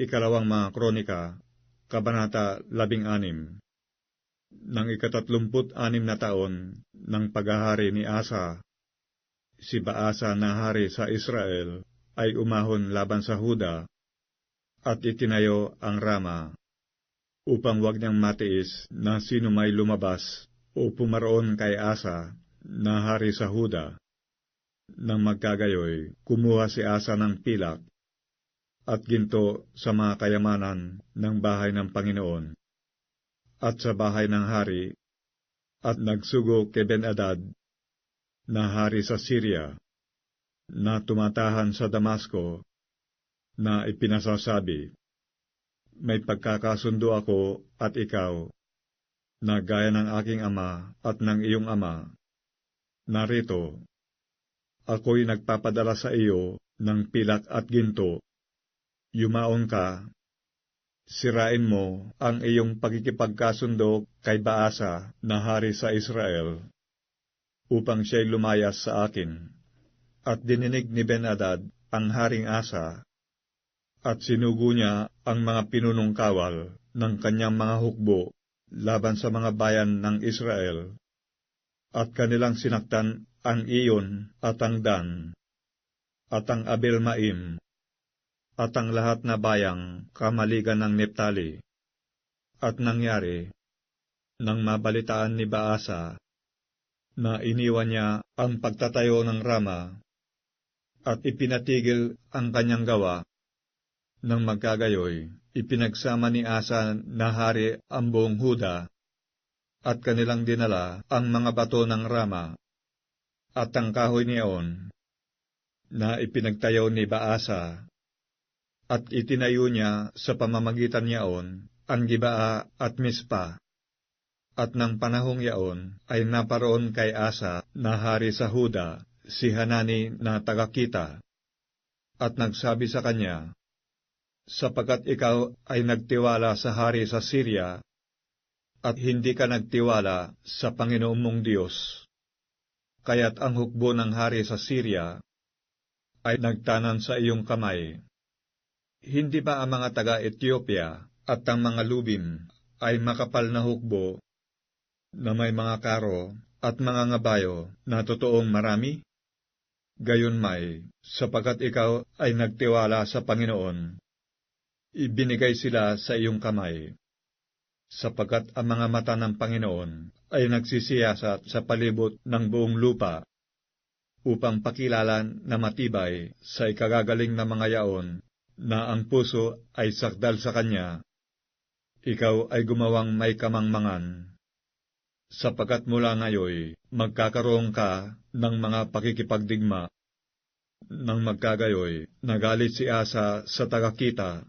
Ikalawang mga kronika, Kabanata 16 Nang ikatatlumput anim na taon ng paghahari ni Asa, si Baasa na hari sa Israel ay umahon laban sa Huda at itinayo ang Rama upang wag niyang matiis na sino may lumabas o pumaroon kay Asa na hari sa Huda. Nang magkagayoy, kumuha si Asa ng pilak at ginto sa mga kayamanan ng bahay ng Panginoon at sa bahay ng hari at nagsugo kay Ben-Adad na hari sa Syria na tumatahan sa Damasco na ipinasasabi, May pagkakasundo ako at ikaw na gaya ng aking ama at ng iyong ama. Narito, ako'y nagpapadala sa iyo ng pilak at ginto yumaon ka, sirain mo ang iyong pagkikipagkasundo kay Baasa na hari sa Israel, upang siya'y lumayas sa akin. At dininig ni Ben-Adad ang haring Asa, at sinugo niya ang mga pinunong kawal ng kanyang mga hukbo laban sa mga bayan ng Israel, at kanilang sinaktan ang Iyon at ang Dan, at ang Abel-Maim, at ang lahat na bayang kamaligan ng Neptali. At nangyari, nang mabalitaan ni Baasa, na iniwan niya ang pagtatayo ng Rama, at ipinatigil ang kanyang gawa, nang magkagayoy, ipinagsama ni Asa na hari ang buong Huda, at kanilang dinala ang mga bato ng Rama, at ang kahoy niyon, na ipinagtayo ni Baasa at itinayo niya sa pamamagitan niyaon ang Gibaa at Mispa. At ng panahong yaon ay naparoon kay Asa na hari sa Huda si Hanani na tagakita. At nagsabi sa kanya, Sapagkat ikaw ay nagtiwala sa hari sa Syria, at hindi ka nagtiwala sa Panginoong mong Diyos. Kaya't ang hukbo ng hari sa Syria ay nagtanan sa iyong kamay hindi ba ang mga taga-Ethiopia at ang mga lubim ay makapal na hukbo na may mga karo at mga ngabayo na totoong marami? Gayon may, sapagat ikaw ay nagtiwala sa Panginoon, ibinigay sila sa iyong kamay. Sapagat ang mga mata ng Panginoon ay nagsisiyasat sa palibot ng buong lupa upang pakilalan na matibay sa ikagagaling na mga yaon na ang puso ay sakdal sa kanya, ikaw ay gumawang may kamangmangan. Sapagkat mula ngayoy, magkakaroon ka ng mga pakikipagdigma. Nang magkagayoy, nagalit si Asa sa tagakita,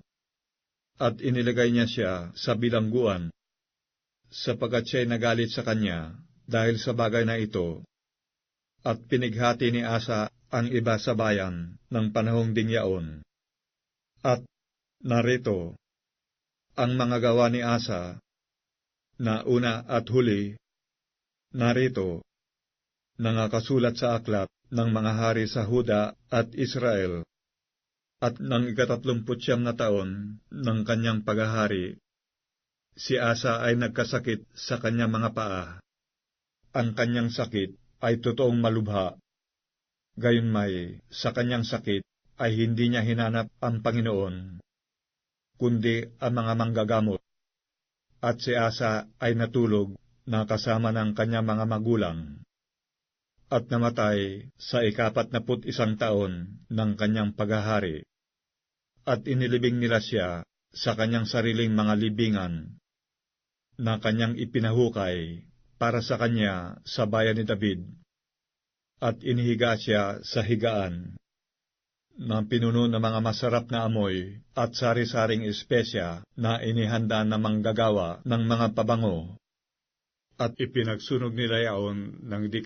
at inilagay niya siya sa bilangguan, sapagkat siya'y nagalit sa kanya dahil sa bagay na ito, at pinighati ni Asa ang iba sa bayan ng panahong dingyaon. At narito, ang mga gawa ni Asa, na una at huli, narito, nangakasulat sa aklat ng mga hari sa Huda at Israel, at nang ikatatlumput siyam na taon ng kanyang paghahari, si Asa ay nagkasakit sa kanyang mga paa. Ang kanyang sakit ay totoong malubha. Gayon may, sa kanyang sakit, ay hindi niya hinanap ang Panginoon, kundi ang mga manggagamot. At si Asa ay natulog na kasama ng kanyang mga magulang, at namatay sa ikapat na put isang taon ng kanyang paghahari, at inilibing nila siya sa kanyang sariling mga libingan, na kanyang ipinahukay para sa kanya sa bayan ni David, at inihiga siya sa higaan na pinuno ng mga masarap na amoy at sari-saring espesya na inihanda na manggagawa ng mga pabango, at ipinagsunog nila yaon ng di.